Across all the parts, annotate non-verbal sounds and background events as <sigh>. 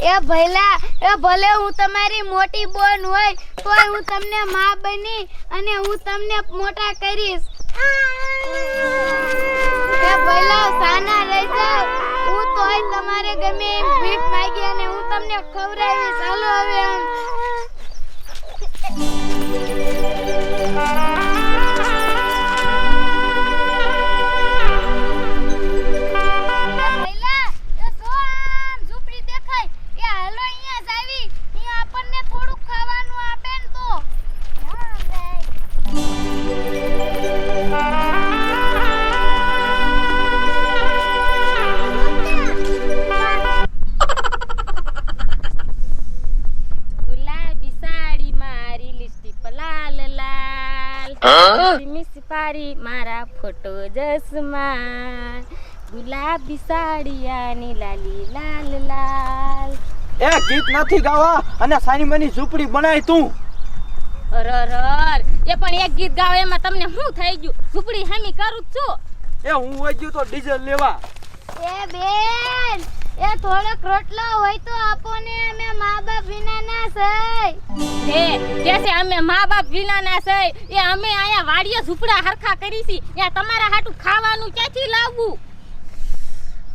એ ભઈલા એ ભલે હું તમારી મોટી બોન હોય, તોય હું તમને માં બની અને હું તમને મોટા કરીશ. એ ભઈલા સાના રહી જાવ હું તોય તમારે ગમે એમ ભીખ અને હું તમને ખવડાવીશ. ચાલો હવે મિસ પાડી મારા ફોટો જસમાં ગુલાબી સાડીયાની લાલી લાલ લાલ. એ ગીત નથી ગાવા અને સાની મની ઝૂંપડી બનાય તું. અરર એ પણ એક ગીત ગાવ એમાં તમને શું થઈ ગયું? ઝૂંપડી હામી કરું છું. એ હું ગયો તો ડીઝલ લેવા. એ બેન એ થોડોક રોટલો હોય તો આપો ને, અમે મા બાપ વિના ના સઈ હે કે છે અમે મા બાપ વિનાના સઈ એ અમે આયા વાડીએ ઝૂપડા હરખા કરી છી. ત્યાં તમારા હાટુ ખાવાનું ક્યાંથી લાવવું?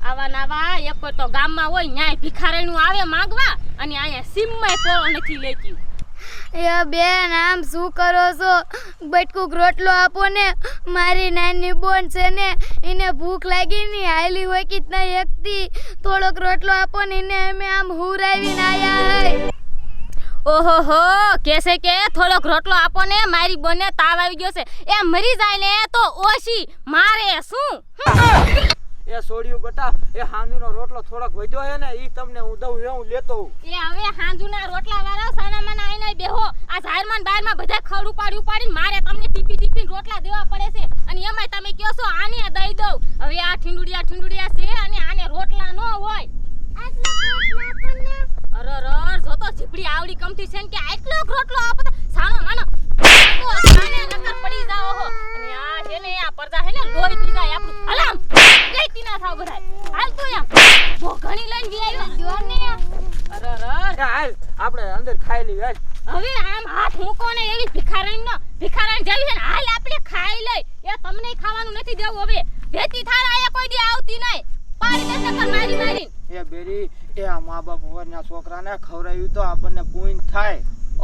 આવા નાવા એક તો ગામમાં હોય, ન્યાય ભિખારણું આવે માંગવા, અને અહીંયા સીમમાં પોળો નથી લેતી. એ બેન, આમ શું કરો છો? બટકુક રોટલો આપો ને. મારી નાની બોન છે ને, એને ભૂખ લાગી ની હાલી હોય કે ના એકથી. થોડોક રોટલો આપો ને, એને અમે આમ હુરાવીને આયા હઈ ઓહો હો કેસે કે થોડોક રોટલો આપો ને, મારી બોને તાવ આવી ગયો છે. એ મરી જાય ને, તો ઓછી મારે શું. એ સોડિયું બટા, એ હાંજુનો રોટલો થોડોક વધ્યો હે ને, ઈ તમને હું દઉં, એ હું લેતો હું એ હવે હાંજુના રોટલા વાળા સાના માના આઈને બેહો. આ ઝારમાં ને બારમાં બધા ખડ ઉપાડી ઉપાડી મારે તમને ટીપી ટીપી રોટલા દેવા પડે છે. અને એમાંય તમે કહો છો, આને દઈ દઉં. હવે આ ઠીંડુડિયા ઠીંડુડિયા છે અને આને રોટલા નો હોય. અરે જો તો ઝીપડી આવડી કમતી છે ને કે આટલો રોટલો આપો સાનો માનો તો આને નકર પડી જાઓ અને આ છે ને, આ પરદા હે ને, લોહી પી આપણું હલામ લેતી ના થાવ બધાય. હાલ તો યા. બો લઈને ગઈ આવ્યો જો ને અરર એ હાલ. આપણે અંદર ખાઈ લઈએ હાલ. હવે આમ હાથ મૂકો ને એવી ભિખારણ નો ભિખારણ જેવી છે ને હાલ આપણે ખાઈ લઈ. એ તમને ખાવાનું નથી દેવું હવે. ભેતી થાળ આયા કોઈ દી આવતી નહીં પાડી દે ચક્કર મારી મારી એ બેરી એ આ મા બાપ વગરના છોકરાને ખવડાવ્યું તો આપણને પૂન થાય.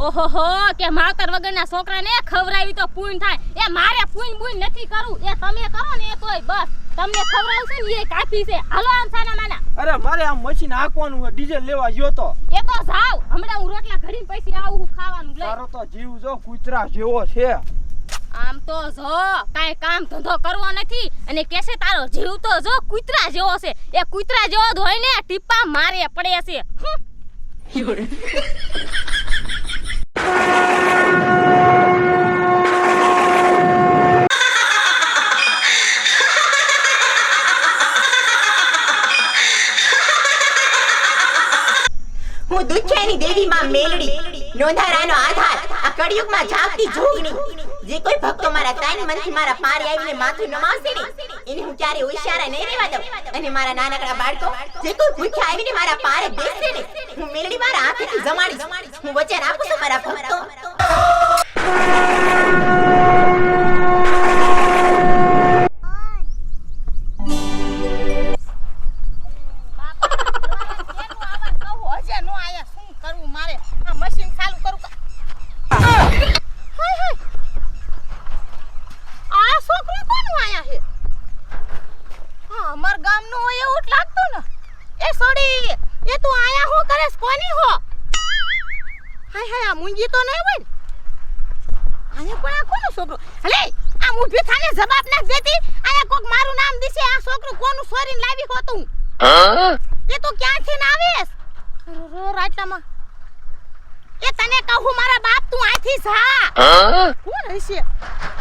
ઓહોહો કે માવતર વગરના છોકરાને ખવડાવી તો પૂન થાય. એ મારે પૂન બૂન નથી કરવું એ તમે કરો ને એ તોય બસ. તમને ખવડાવશે ને એ કાફી છે. હાલો આમ સાના માના. અરે મારે આમ મશીન હાકવાનું હોય ડીઝલ લેવા ગયો તો. એ તો જાવ. હમણાં હું રોટલા ઘડીને પછી આવું હું ખાવાનું લઈ. તારો તો જીવ જો કૂતરા જેવો છે. આમ તો જો કાઈ કામ ધંધો કરવો નથી અને કેસે તારો જીવ તો જો કૂતરા જેવો છે. એ કૂતરા જેવો જ હોય ને ટીપા મારે પડે છે. <laughs> દુખ્યાની દેવી માં મેલડી, નોંધારાનો આધાર, આ કળિયુગમાં જાગતી જોગણી જે કોઈ ભક્તો મારા તન મનથી મારા પારે આવીને માથું નમાવશે ને, એને હું ક્યારે ઉઈશારા નહીં રહેવા દઉં. અને મારા નાનકડા બાળકો, જે કોઈ ભૂખ્યા આવીને મારા પારે બેસશે ને, હું મેલડી મારા આંખેથી જમાડીશ. હું વચન આપું છું મારા ભક્તો. આયા છે હા અમાર ગામનો હોય એવું જ લાગતું ને. એ સોડી એ તું આયા હો કરે કોની હો? હાય હાય આ મુંજી તો નહીં હોય ને? પણ આ કોનો છોકરો? હલે આ ઊભી થાને જવાબ ના દેતી આયા કોક મારું નામ દીસે આ છોકરો કોનું સોરીને લાવી હો તું એ તો ક્યાંથી ના આવેસ રાટલામાં એ તને કહું મારા બાપ તું આથી જા. કોણ હશે?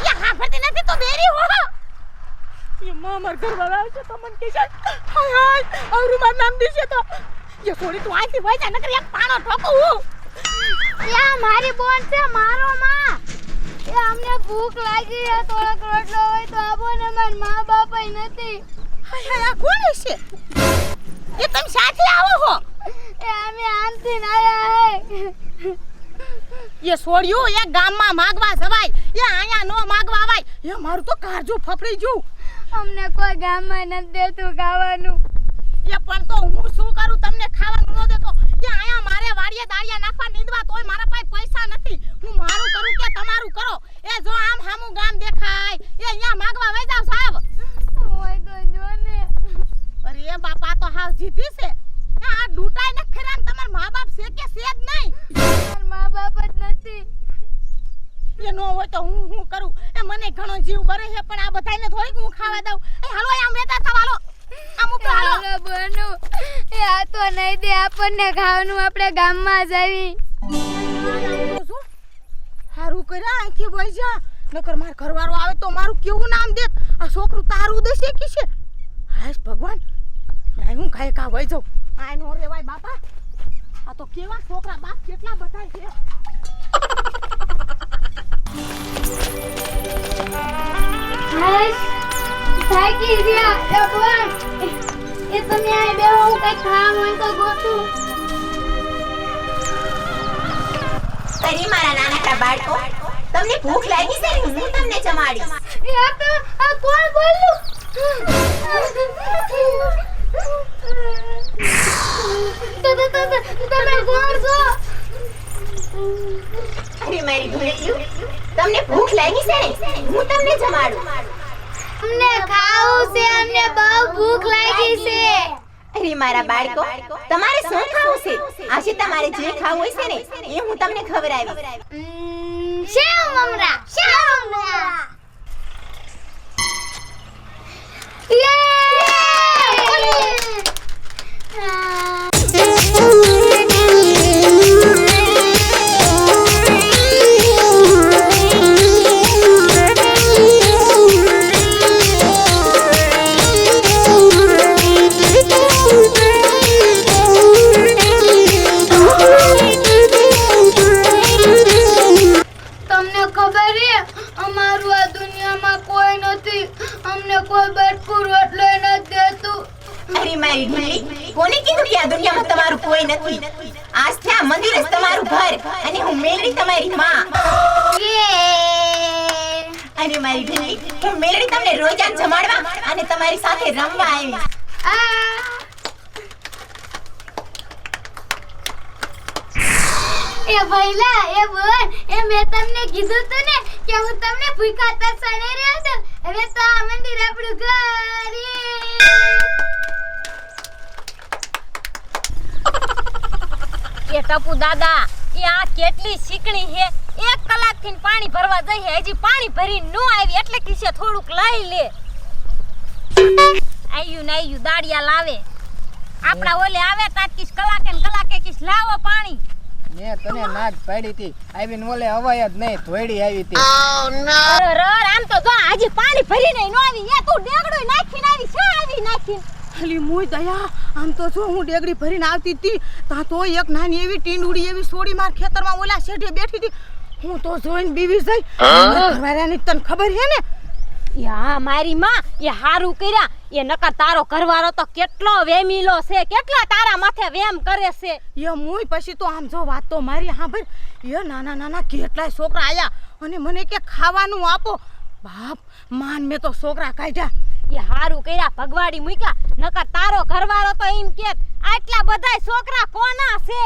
એ હાફરતી નથી તો બેરી હો. એ મામર ઘરવાળા આવશે તો મન કહેશે હાય હાય અવરું મારું નામ દેશે તો. એ છોડી તું આથી વઈ જા નકર એક પાણો ઠોકું હું. એ મારી બોન છે મારો માં. એ અમને ભૂખ લાગી છે થોડોક રોટલો હોય તો આપો ને મારા મા બાપ નથી. હાય હાય આ કોણ છે? એ તમે સાથે આવો હો. એ અમે આમથી આયા હે. એ છોડ્યું એ ગામમાં માગવા જવાય એ આયા નો માગવા આવાય. એ મારું તો કારજો ફફડી ગયું અમને કોઈ ગામમાં નથી દેતું ખાવાનું. એ પણ તો હું શું કરું? તમને ખાવાનું ન દેતો. કે આયા મારે વાડીએ દાળિયા નાખવા નીંદવા તોય મારા પાસે પૈસા નથી. હું મારું કરું કે તમારું કરો? એ જો આમ હામું ગામ દેખાય. એ અહીંયા માગવા વઈ જાવ સાહેબ. ઓય તો જો ને. અરે એ બાપા તો હાવ જીતી છે. આ ડૂટાઈ ને ખરા ને તમારા મા બાપ છે કે છે જ નહીં? મારા મા બાપ જ નથી. એ નો હોય તો હું હું કરું? મને ઘણો જીવ બરે છે પણ આ બધાને થોડીક હું ખાવા દઉં. એ હાલો આમ બેટા થા હાલો. આમ ઉપર હાલો. બનુ. એ આ તો નહીં દે આપણને ખાવાનું આપણે ગામમાં જાવી હારું કર્યા અહીંથી વઈ જા. નકર માર ઘરવાળો આવે તો મારું કેવું નામ દે આ છોકરું તારું દેશે કે છે? હાશ ભગવાન. લાય હું ખાઈ કા વઈ જાઉં. આ નો રેવાય બાપા. આ તો કેવા છોકરા બાપ કેટલા બધા છે. હાશ થાકી ગયા? બોલ એ તમે આ બે હું કઈ ખાવા હોય તો ગોતું. અરે મારા નાના બાળકો તમને ભૂખ લાગી છે હું તમને જમાડીશ? એ આ તો આ કોણ બોલ્યું? તમે કોણ છો અરે મારી ભૂલેલું. તમને ભૂખ લાગી છે? ને હું તમને જમાડું. અમને ખાવું છે અમને બહુ ભૂખ લાગી છે. અરે મારા બાળકો તમારે શું ખાવું છે? આજે તમારે જે ખાવું હોય છે ને એ હું તમને ખવડાવી શેવ મમરા શેવ મમરા. આજથી આ મંદિર જ તમારું ઘર અને હું મેલડી તમારી માં. અને મારી ઢીલી હું મેલડી તમને રોજ આ જમાડવા અને તમારી સાથે રમવા આવી એ ભઈલા એ બોલ એ મેં તમને કીધું તું ને કે હું તમને ભૂખા તરસા રહ્યો તો હવે તો આ મંદિર આપણું ઘર એ ટપુ દાદા એ આ કેટલી શીકણી હે એક કલાકથી પાણી ભરવા જઈ હજી પાણી ભરી ન આવી એટલે કિસે થોડુંક લઈ લે. આયુ ને આયુ દાડિયા લાવે. આપણા ઓલે આવે તાત કિસ કલાકે ને કલાકે કિસ લાવો પાણી. મેં તને ના પાડી હતી આવીને ઓલે અવાય જ નહીં ધોઈડી આવી હતી. અરે રર આમ તો જો હજી પાણી ભરી નહીં નો આવી એ તું ડેગડો નાખીને આવી છે આવી નાખીને? ખાલી મુય દયા. આમ તો જો હું ડેગડી ભરીને આવતી હતી ત્યાં તો એક નાની એવી ટીંડુડી એવી સોડી માર ખેતરમાં ઓલા શેઠે બેઠી હતી. હું તો જોઈને બીવી જઈ. ઘરવાળાની તને ખબર છે ને? યા મારી માં એ હારું કર્યા. એ નકર તારો ઘરવાળો તો કેટલો વેમીલો છે કેટલા તારા માથે વેમ કરે છે. એ મુય પછી તો આમ જો વાત તો મારી હા ભાઈ એ નાના નાના કેટલાય છોકરા આયા અને મને કે ખાવાનું આપો. બાપ માન મેં તો છોકરા કાઢ્યા. એ હારું કર્યા ભગવાડી મૂક્યા. નકર તારો ઘરવાળો તો એમ કે આટલા બધા છોકરા કોના છે?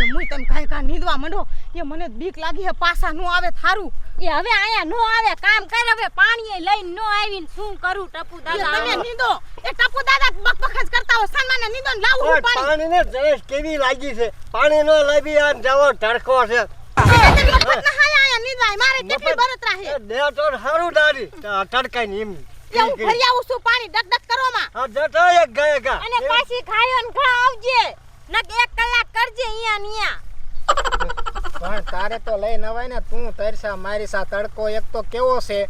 એ મુય તમે કાઈ કા નીંદવા મંડો. એ મને બીક લાગી હે પાસા નો આવે થારું. એ હવે આયા નો આવે કામ કર હવે પાણી લઈને નો આવીને શું કરું ટપુ એ તમે દાદા નીંદો. એ ટપુ દાદા બકબખજ જ કરતા હોય સામાને નીંદો ને લાવું હું પાણી પાણી. ને જયેશ કેવી લાગી છે? પાણી નો લાવી આ જવો તડકો છે. મફત ના હાયા આયા નીંદવાય મારે કેટલી બરતરા હે દે તો હારું દાડી તડકાઈ ની એમ. એ હું ફરી આવું છું પાણી ડક ડક કરવામાં હા જટો એક ગયા ગા. અને પાછી ખાયો ને ખા આવજે. નક એક કલાક કરજે અહીંયા નિયા અહીંયા. પણ તારે તો લઈ નવાય ને તું તરસા મારી સા તડકો એક તો કેવો છે?